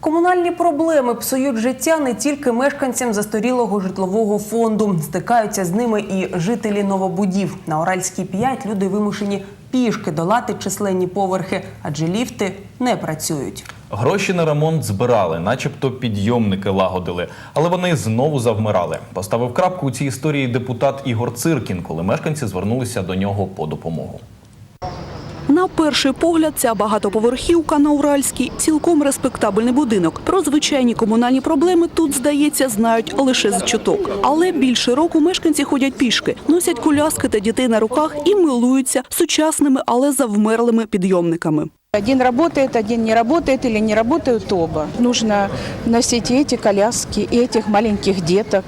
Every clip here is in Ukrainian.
Комунальні проблеми псують життя не тільки мешканцям застарілого житлового фонду. Стикаються з ними і жителі новобудів. На Оральській 5 люди вимушені пішки долати численні поверхи, адже ліфти не працюють. Гроші на ремонт збирали, начебто підйомники лагодили, але вони знову завмирали. Поставив крапку у цій історії депутат Ігор Циркін, коли мешканці звернулися до нього по допомогу. На перший погляд, ця багатоповерхівка на Уральській цілком респектабельний будинок. Про звичайні комунальні проблеми тут, здається, знають лише з чуток. Але більше року мешканці ходять пішки, носять коляски та дітей на руках і милуються сучасними, але завмерлими підйомниками. Один работает, один не работает или не работают оба. Нужно носить и эти коляски, и этих маленьких деток.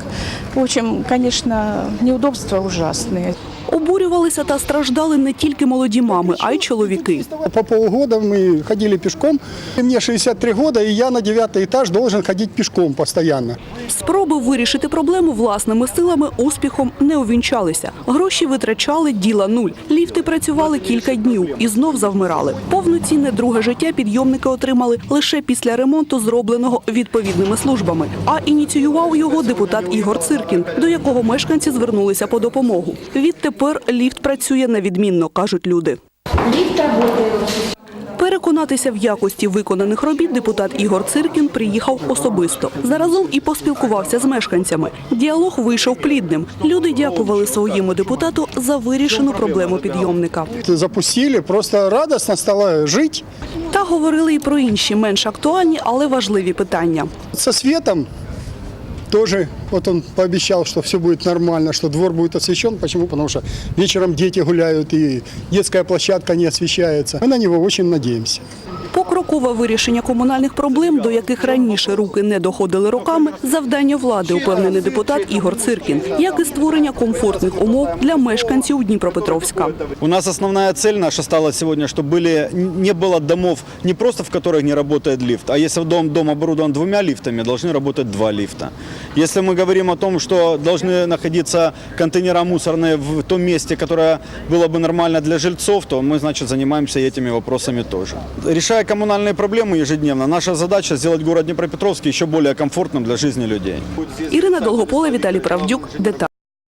В общем, конечно, неудобства ужасные. Обурювалися та страждали не тільки молоді мами, а й чоловіки. По полгода мы ходили пешком. Мне 63 года, и я на девятый этаж должен ходить пешком постоянно. Спроби вирішити проблему власними силами успіхом не увінчалися. Гроші витрачали діла нуль. Ліфти працювали кілька днів і знов завмирали. Повноцінне друге життя підйомники отримали лише після ремонту, зробленого відповідними службами. А ініціював його депутат Ігор Циркін, до якого мешканці звернулися по допомогу. Відтепер ліфт працює невідмінно, кажуть люди. Переконатися в якості виконаних робіт депутат Ігор Циркін приїхав особисто. Заразом і поспілкувався з мешканцями. Діалог вийшов плідним. Люди дякували своєму депутату за вирішену проблему підйомника. Запустили, просто радісно стало жити. Та говорили і про інші менш актуальні, але важливі питання. Це светом тоже, вот он пообещал, что все будет нормально, что двор будет освещен. Почему? Потому что вечером дети гуляют, и детская площадка не освещается. Мы на него очень надеемся. Покрокове вирішення комунальних проблем, до яких раніше руки не доходили роками, завдання влади, упевнений депутат Ігор Циркін, як і створення комфортних умов для мешканців Дніпропетровська. У нас основная цель наша стала сегодня, чтобы были, не было домов не просто в которых не работает лифт, а если дом, дом оборудован двумя лифтами, должны работать два лифта. Если мы говорим о том, что должны находиться контейнера мусорные в том месте, которое было бы нормально для жильцов, то мы, значит, занимаемся этими вопросами тоже. Решая коммунальные проблемы ежедневно, наша задача сделать город Днепропетровский еще более комфортным для жизни людей. Ірина Долгопола, Віталій Правдюк. Деталі.